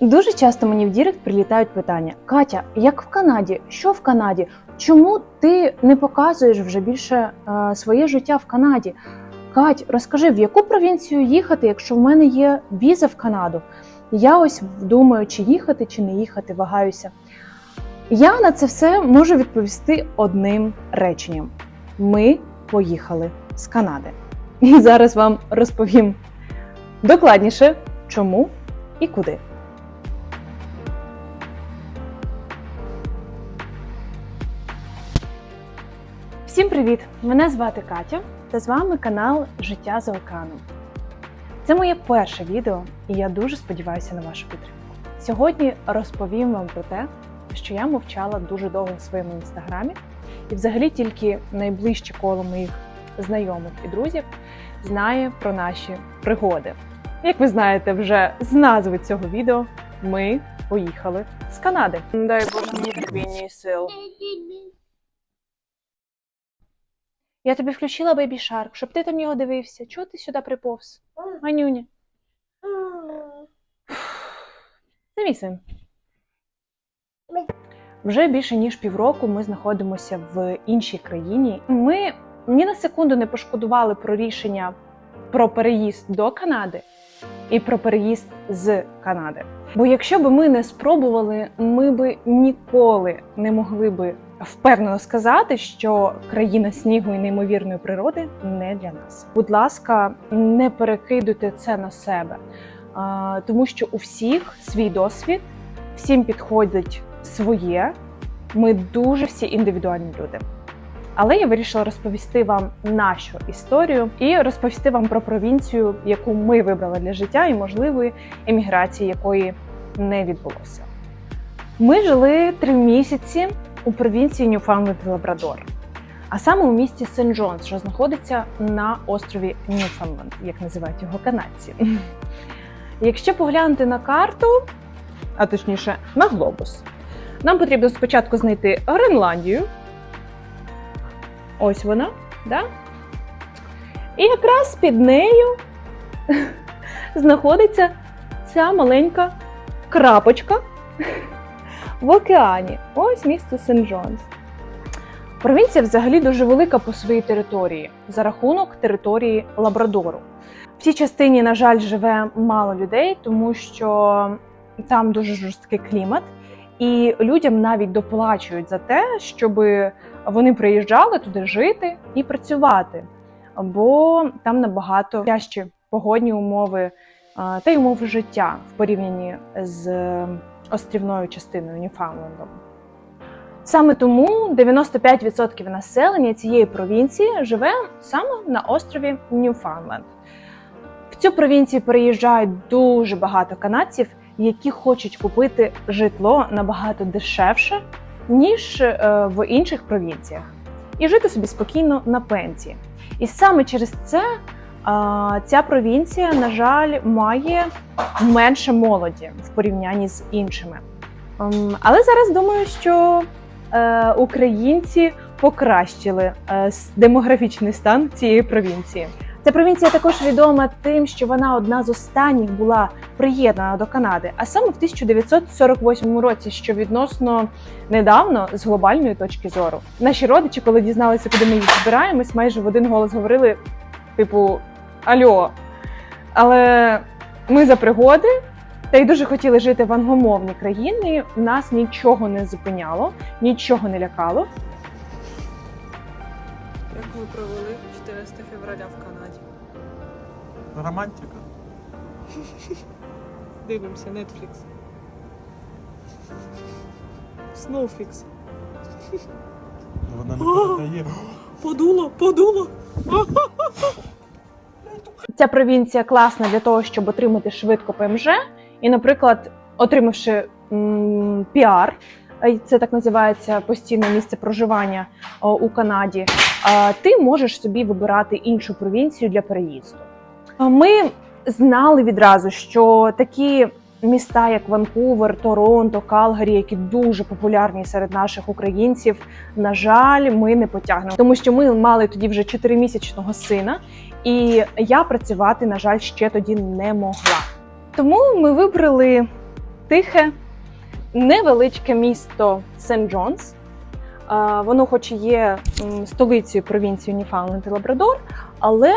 Дуже часто мені в Дірект прилітають питання: Катя, як в Канаді? Що в Канаді? Чому ти не показуєш вже більше е, своє життя в Канаді? Кать, розкажи, в яку провінцію їхати, якщо в мене є віза в Канаду? Я ось думаю, чи їхати, чи не їхати, вагаюся. Я на це все можу відповісти одним реченням: ми поїхали з Канади. І зараз вам розповім докладніше, чому і куди. Всім привіт! Мене звати Катя та з вами канал Життя за океаном. Це моє перше відео, і я дуже сподіваюся на вашу підтримку. Сьогодні розповім вам про те, що я мовчала дуже довго в своєму інстаграмі, і взагалі тільки найближче коло моїх знайомих і друзів знає про наші пригоди. Як ви знаєте, вже з назви цього відео ми поїхали з Канади. Дай Боже мені терпіння і сил. Я тобі включила Baby Shark, щоб ти там його дивився. Чого ти сюди приповз? Манюня. Це мій син. Вже більше ніж півроку ми знаходимося в іншій країні. Ми ні на секунду не пошкодували про рішення про переїзд до Канади і про переїзд з Канади. Бо якщо б ми не спробували, ми би ніколи не могли би впевнено сказати, що країна снігу і неймовірної природи не для нас. Будь ласка, не перекидуйте це на себе, тому що у всіх свій досвід, всім підходить своє. Ми дуже всі індивідуальні люди. Але я вирішила розповісти вам нашу історію і розповісти вам про провінцію, яку ми вибрали для життя, і можливої еміграції, якої не відбулося. Ми жили три місяці у провінції Ньюфаундленд і Лабрадор, а саме у місті Сент Джонс, що знаходиться на острові Ньюфаундленд, як називають його канадці. Якщо поглянути на карту, а точніше на глобус, нам потрібно спочатку знайти Гренландію. Ось вона, да? І якраз під нею знаходиться ця маленька крапочка в океані. Ось місто Сент-Джонс. Провінція взагалі дуже велика по своїй території за рахунок території Лабрадору. В цій частині, на жаль, живе мало людей, тому що там дуже жорсткий клімат, і людям навіть доплачують за те, щоб вони приїжджали туди жити і працювати, бо там набагато тяжчі погодні умови та й умови життя в порівнянні з е, острівною частиною Ньюфаунлендом. Саме тому 95% населення цієї провінції живе саме на острові Ньюфаунленд. В цю провінцію переїжджають дуже багато канадців, які хочуть купити житло набагато дешевше, ніж е, в інших провінціях, і жити собі спокійно на пенсії. І саме через це ця провінція, на жаль, має менше молоді в порівнянні з іншими. Ем, Але зараз думаю, що е, українці покращили е, демографічний стан цієї провінції. Ця провінція також відома тим, що вона одна з останніх була приєднана до Канади, а саме в 1948 році, що відносно недавно з глобальної точки зору. Наші родичі, коли дізналися, куди ми їх збираємось, майже в один голос говорили: типу, Альо. Але ми за пригоди та й дуже хотіли жити в англомовній країні. Нас нічого не зупиняло, нічого не лякало. Як ви провели 14 февраля в Канаді? Романтика. Дивимося Netflix. Snowfix. Вона не передає. Подуло, подуло. Ця провінція класна для того, щоб отримати швидко ПМЖ. І, наприклад, отримавши піар, е, це так називається постійне місце проживання о, у Канаді, е, ти можеш собі вибирати іншу провінцію для переїзду. Е, Ми знали відразу, що такі міста, як Ванкувер, Торонто, Калгарі, які дуже популярні серед наших українців, на жаль, ми не потягнемо, тому що ми мали тоді вже 4-місячного сина, і я працювати, на жаль, ще тоді не могла. Тому ми вибрали тихе, невеличке місто Сент-Джонс. Е, Воно, хоч і є столицею провінції Ньюфаундленд і Лабрадор, але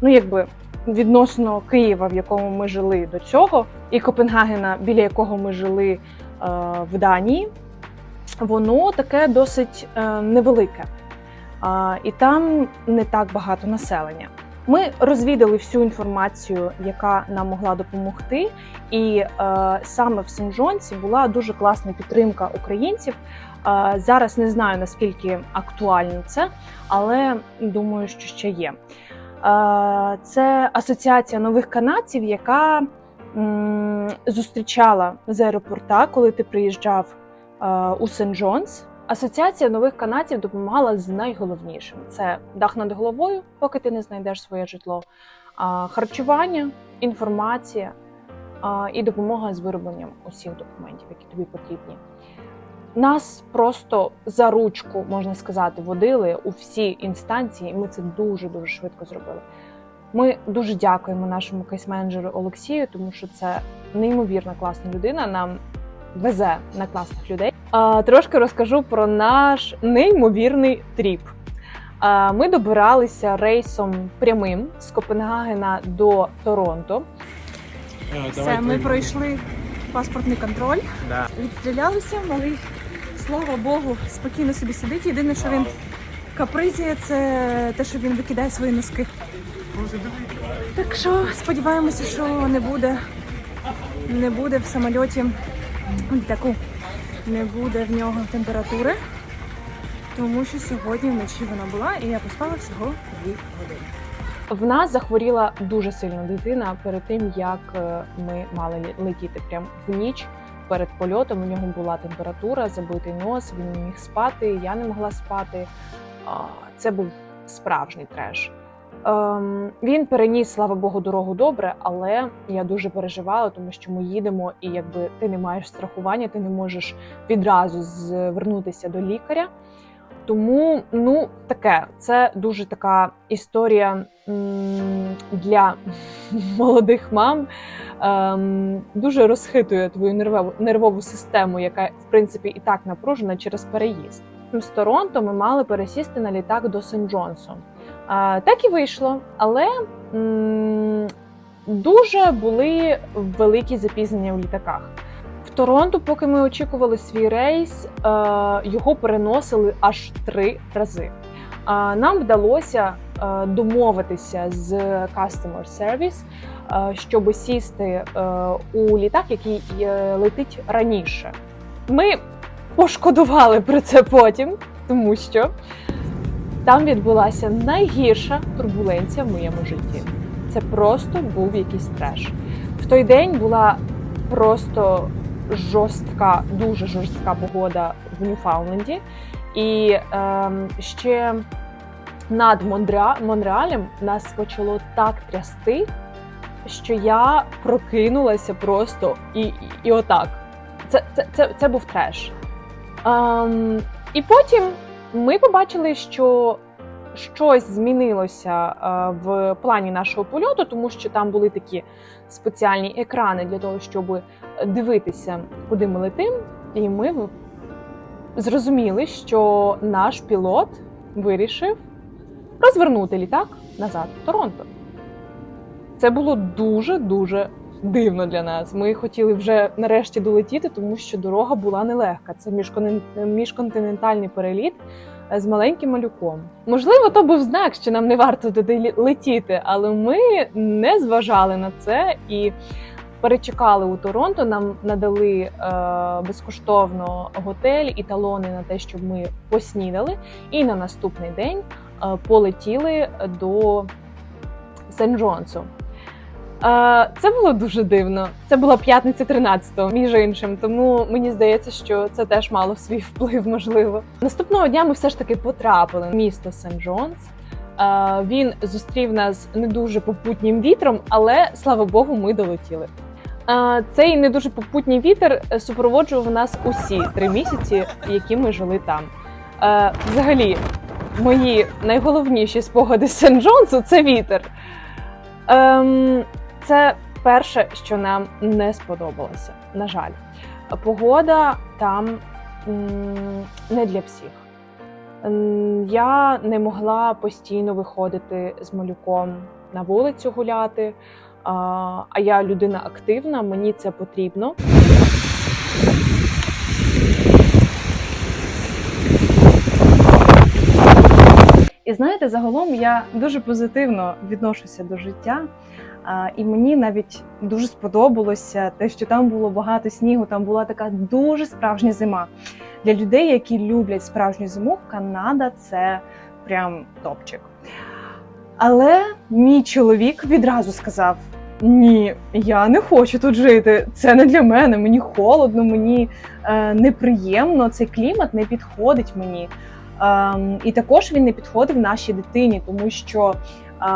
ну, якби відносно Києва, в якому ми жили до цього, і Копенгагена, біля якого ми жили в Данії, воно таке досить е, невелике. І там не так багато населення. Ми розвідали всю інформацію, яка нам могла допомогти, і е, саме в Сен-Джонсі була дуже класна підтримка українців. Е, зараз не знаю наскільки актуально це, але думаю, що ще є. Е, це асоціація нових канадців, яка м, зустрічала з аеропорта, коли ти приїжджав е, у Сен-Джонс. Асоціація нових канадців допомагала з найголовнішим: це дах над головою, поки ти не знайдеш своє житло, харчування, інформація і допомога з виробленням усіх документів, які тобі потрібні. Нас просто за ручку, можна сказати, водили у всі інстанції, і ми це дуже дуже швидко зробили. Ми дуже дякуємо нашому кейс-менеджеру Олексію, тому що це неймовірно класна людина. Нам везе на класних людей. А, трошки розкажу про наш неймовірний тріп. А, ми добиралися рейсом прямим з Копенгагена до Торонто. Все, ми пройшли паспортний контроль, Да. відстрілялися, малий, слава Богу, спокійно собі сидить. Єдине, що він капризіє, це те, що він викидає свої носки. Так що сподіваємося, що не буде, не буде в самольоті літаку, не буде в нього температури, тому що сьогодні вночі вона була, і я поспала всього 2 години. В нас захворіла дуже сильно дитина перед тим, як е, ми мали летіти прямо в ніч. Перед польотом у нього була температура, забитий нос, він не міг спати, я не могла спати. Це був справжній треш. Ем, він переніс, слава Богу, дорогу добре, але я дуже переживала, тому що ми їдемо, і якби ти не маєш страхування, ти не можеш відразу звернутися до лікаря. Тому ну таке, це дуже така історія для молодих мам. Ем, дуже розхитує твою нервову, нервову систему, яка в принципі і так напружена через переїзд. З Торонто ми мали пересісти на літак до Сен-Джонсу. Так і вийшло, але дуже були великі запізнення в літаках. В Торонто, поки ми очікували свій рейс, е, його переносили аж три рази. Нам вдалося е, домовитися з Customer Service, е, щоб сісти у літак, який летить раніше. Ми пошкодували про це потім, тому що там відбулася найгірша турбуленція в моєму житті. Це просто був якийсь треш. В той день була просто жорстка, дуже жорстка погода в Ньюфаундленді. І ем, ще над Монреа... Монреалем нас почало так трясти, що я прокинулася просто і, і, і отак. Це, це, це, це був треш. Ем, і потім ми побачили, що щось змінилося е, в плані нашого польоту, тому що там були такі спеціальні екрани для того, щоб дивитися, куди ми летим. І ми зрозуміли, що наш пілот вирішив розвернути літак назад в Торонто. Це було дуже дуже дивно для нас. Ми хотіли вже нарешті долетіти, тому що дорога була нелегка. Це міжконтинентальний переліт е, з маленьким малюком. Можливо, то був знак, що нам не варто туди летіти, але ми не зважали на це і перечекали у Торонто. Нам надали е, безкоштовно готель і талони на те, щоб ми поснідали. І на наступний день е, полетіли до Сен-Джонсу. Це було дуже дивно. Це була п'ятниця 13-го, між іншим. Тому мені здається, що це теж мало свій вплив, можливо. Наступного дня ми все ж таки потрапили в місто Сен-Джонс. Е, Він зустрів нас не дуже попутнім вітром, але слава Богу, ми долетіли. Цей не дуже попутній вітер супроводжував нас усі три місяці, які ми жили там. Взагалі, мої найголовніші спогади з Сен-Джонсу це вітер. Ем, це Перше, що нам не сподобалося, на жаль, погода там не для всіх. Я не могла постійно виходити з малюком на вулицю гуляти. А я людина активна, мені це потрібно. І знаєте, загалом я дуже позитивно відношуся до життя. І мені навіть дуже сподобалося те, що там було багато снігу, там була така дуже справжня зима. Для людей, які люблять справжню зиму, Канада це прям топчик. Але мій чоловік відразу сказав: Ні, я не хочу тут жити. Це не для мене. Мені холодно, мені е, неприємно. Цей клімат не підходить мені. Ем, і також він не підходив нашій дитині, тому що е,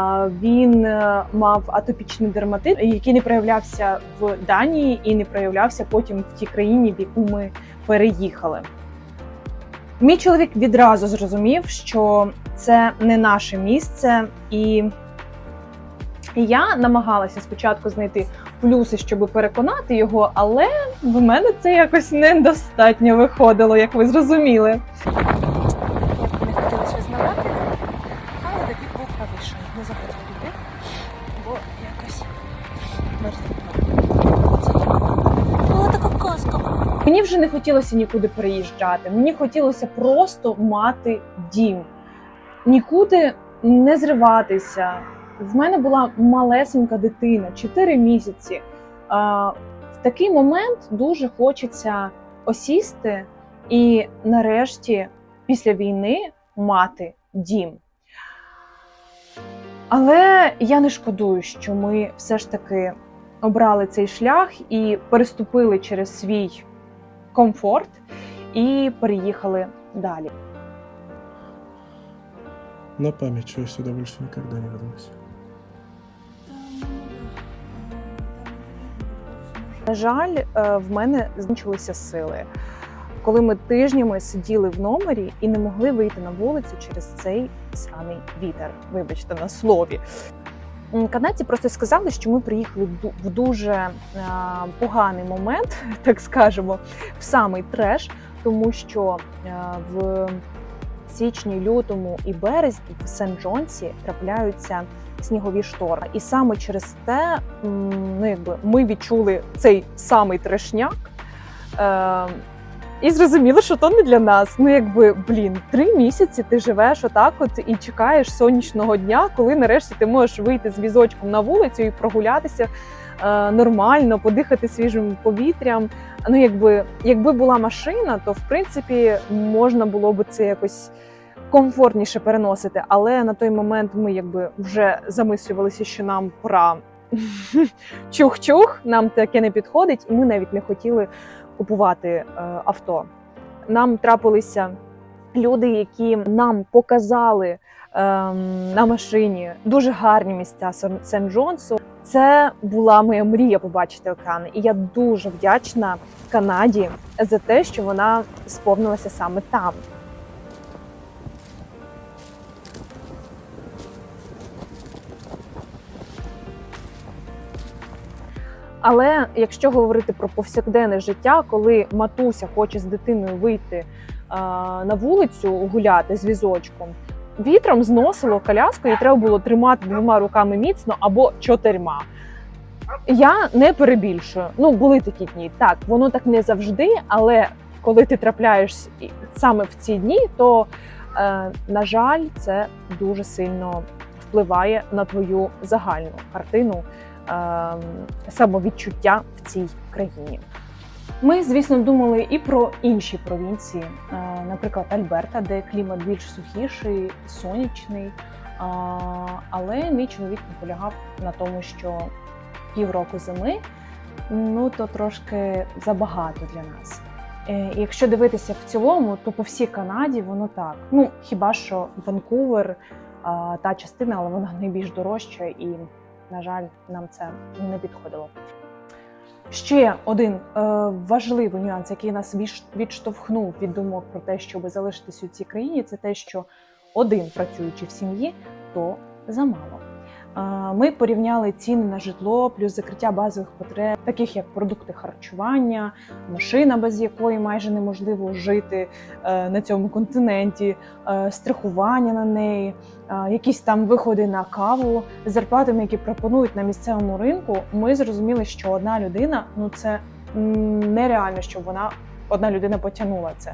він е, мав атопічний дерматит, який не проявлявся в Данії і не проявлявся потім в тій країні, в яку ми переїхали. Мій чоловік відразу зрозумів, що це не наше місце, і я намагалася спочатку знайти плюси, щоб переконати його, але в мене це якось недостатньо виходило, як ви зрозуміли. Вже не хотілося нікуди переїжджати. Мені хотілося просто мати дім, нікуди не зриватися. В мене була малесенька дитина, 4 місяці. В такий момент дуже хочеться осісти і нарешті після війни мати дім. Але я не шкодую, що ми все ж таки обрали цей шлях і переступили через свій комфорт і переїхали далі. На память, что я сюда больше никогда не вернусь. На жаль, е, в мене закінчилися сили. Коли ми тижнями сиділи в номері і не могли вийти на вулицю через цей сраний вітер. Вибачте на слові. Канадці просто сказали, що ми приїхали в дуже е, поганий момент, так скажемо, в самий треш, тому що е, в січні, лютому і березні в Сен-Джонсі трапляються снігові шторми. І саме через те, ну якби ми відчули цей самий трешняк. І зрозуміли, що то не для нас. Ну, якби блін, три місяці ти живеш отак, от і чекаєш сонячного дня, коли нарешті ти можеш вийти з візочком на вулицю і прогулятися е, нормально, подихати свіжим повітрям. Ну, якби, якби була машина, то в принципі можна було би це якось комфортніше переносити. Але на той момент ми якби вже замислювалися, що нам пора чух-чух, нам таке не підходить, і ми навіть не хотіли купувати е, авто. Нам трапилися люди, які нам показали ем, на машині дуже гарні місця Сен- Сен-Джонсу. Це була моя мрія побачити океан, і я дуже вдячна Канаді за те, що вона сповнилася саме там. Але якщо говорити про повсякденне життя, коли матуся хоче з дитиною вийти на вулицю гуляти з візочком, вітром зносило коляску, і треба було тримати двома руками міцно або чотирма. Я не перебільшую. Ну, були такі дні. Так, воно так не завжди, але коли ти трапляєш саме в ці дні, то, е, на жаль, це дуже сильно впливає на твою загальну картину самовідчуття в цій країні. Ми, звісно, думали і про інші провінції, е, наприклад, Альберта, де клімат більш сухіший, сонячний. А, Але мій чоловік наполягав на тому, що півроку зими ну то трошки забагато для нас. Е, Якщо дивитися в цілому, то по всій Канаді воно так. Ну хіба що Ванкувер, та частина, але вона найбільш дорожча і на жаль, нам це не підходило. Ще один е, важливий нюанс, який нас відштовхнув від думок про те, щоб залишитись у цій країні, це те, що один працюючи в сім'ї, то замало. Ми порівняли ціни на житло, плюс закриття базових потреб, таких як продукти харчування, машина, без якої майже неможливо жити е, на цьому континенті, е, страхування на неї, е, якісь там виходи на каву з зарплатами, які пропонують на місцевому ринку. Ми зрозуміли, що одна людина ну це нереально, щоб вона одна людина потягнула це.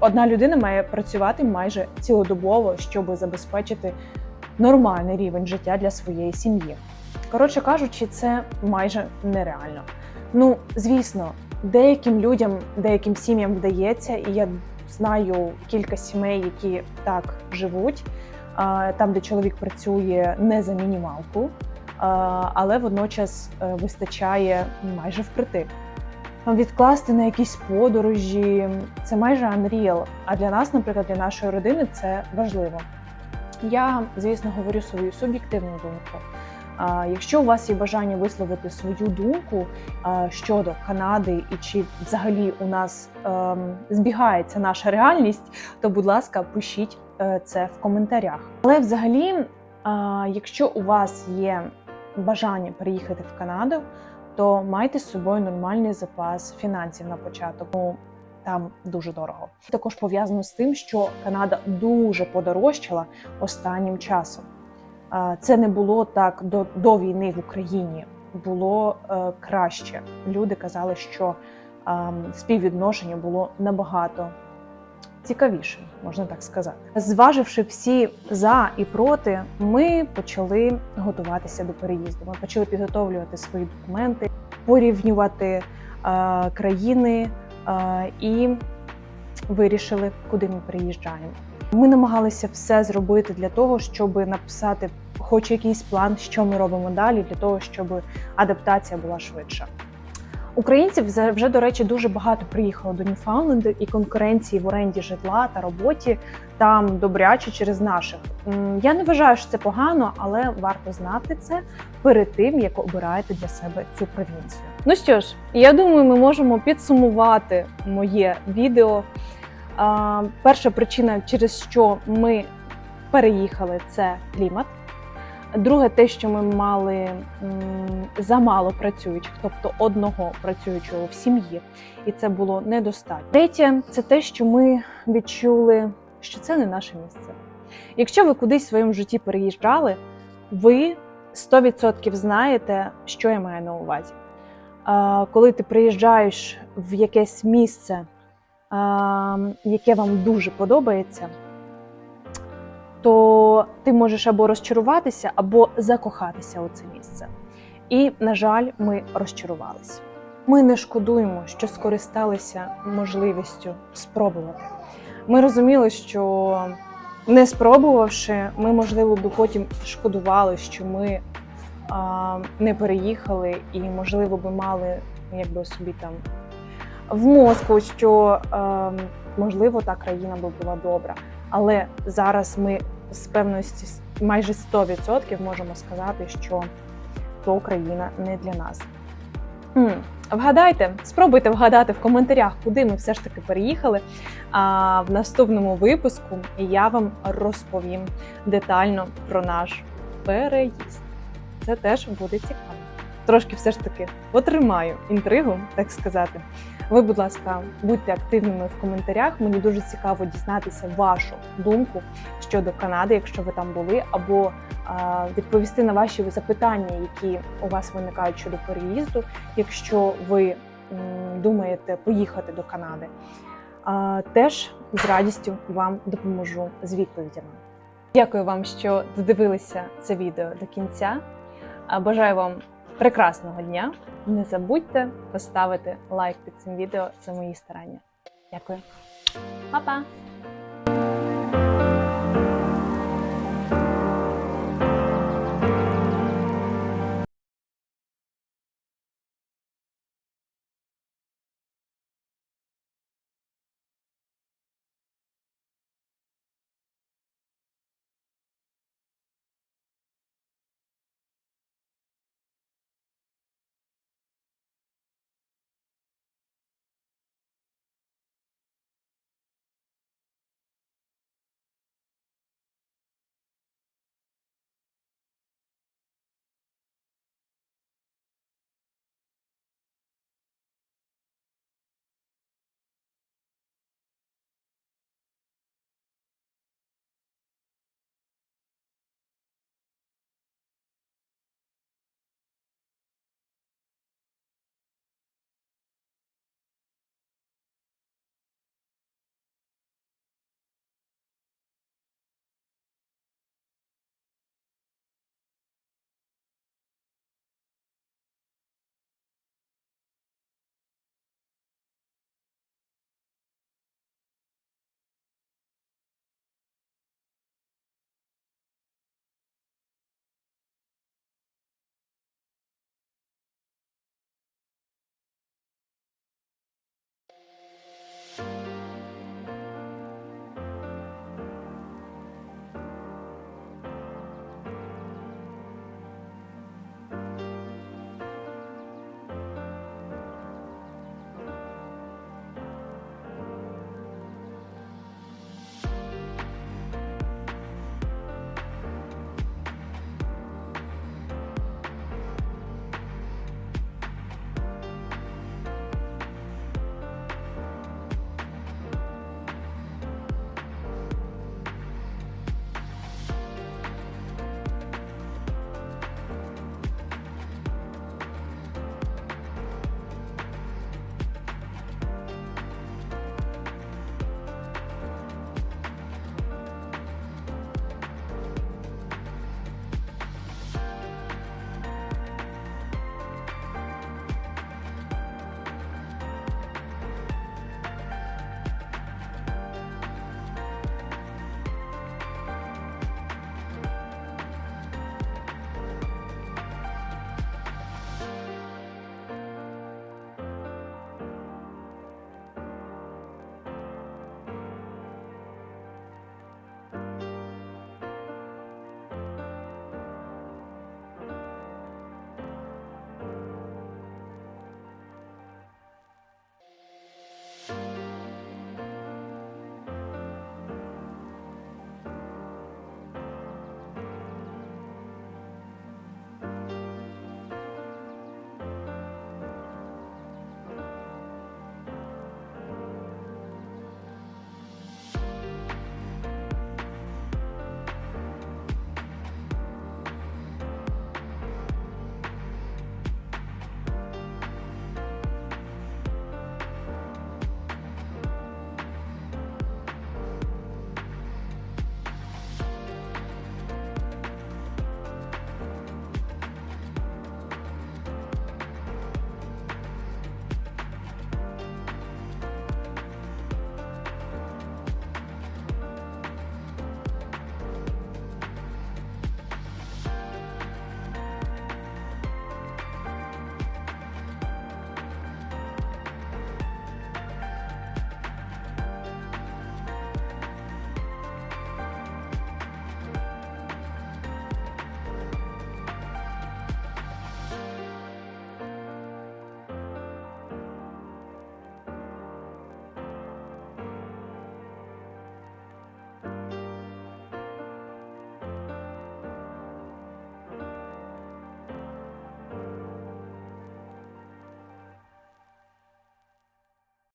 Одна людина має працювати майже цілодобово, щоб забезпечити нормальний рівень життя для своєї сім'ї. Коротше кажучи, це майже нереально. Ну, звісно, деяким людям, деяким сім'ям вдається, і я знаю кілька сімей, які так живуть, там, де чоловік працює не за мінімалку, але водночас е, вистачає майже впритик. Відкласти на якісь подорожі це майже unreal. А для нас, наприклад, для нашої родини це важливо. Я, звісно, говорю свою суб'єктивну думку. Якщо у вас є бажання висловити свою думку щодо Канади і чи взагалі у нас ем, збігається наша реальність, то будь ласка, пишіть е, це в коментарях. Але взагалі, якщо у вас є бажання переїхати в Канаду, то майте з собою нормальний запас фінансів на початок. Там дуже дорого. Також пов'язано з тим, що Канада дуже подорожчала останнім часом. Це не було так до, до війни в Україні, було е, краще. Люди казали, що е, співвідношення було набагато цікавіше, можна так сказати. Зваживши всі за і проти, ми почали готуватися до переїзду. Ми почали підготовлювати свої документи, порівнювати е, країни і вирішили, куди ми приїжджаємо. Ми намагалися все зробити для того, щоб написати хоч якийсь план, що ми робимо далі, для того, щоб адаптація була швидша. Українців вже, до речі, дуже багато приїхало до Ньюфаундленду, і конкуренції в оренді житла та роботі там добряче через наших. Я не вважаю, що це погано, але варто знати це перед тим, як обираєте для себе цю провінцію. Ну що ж, я думаю, ми можемо підсумувати моє відео. Перша причина, через що ми переїхали, це клімат. Друге, те, що ми мали замало працюючих, тобто одного працюючого в сім'ї, і це було недостатньо. Третє, це те, що ми відчули, що це не наше місце. Якщо ви кудись в своєму житті переїжджали, ви 100% знаєте, що я маю на увазі. Коли ти приїжджаєш в якесь місце, яке вам дуже подобається, то ти можеш або розчаруватися, або закохатися у це місце. І, на жаль, ми розчарувалися. Ми не шкодуємо, що скористалися можливістю спробувати. Ми розуміли, що не спробувавши, ми, можливо, би потім шкодували, що ми не переїхали, і, можливо, би мали якби собі там в мозку, що е, можливо та країна би була добра. Але зараз ми з певності майже 100% можемо сказати, що то країна не для нас. Вгадайте, спробуйте вгадати в коментарях, куди ми все ж таки переїхали. А в наступному випуску я вам розповім детально про наш переїзд. Це теж буде цікаво. Трошки все ж таки потримаю інтригу, так сказати. Ви, будь ласка, будьте активними в коментарях. Мені дуже цікаво дізнатися вашу думку щодо Канади, якщо ви там були, або а, відповісти на ваші запитання, які у вас виникають щодо переїзду, якщо ви м, думаєте поїхати до Канади. А, теж з радістю вам допоможу з відповідями. Дякую вам, що додивилися це відео до кінця. Бажаю вам прекрасного дня. Не забудьте поставити лайк під цим відео Це мої старання. Дякую. Па-па!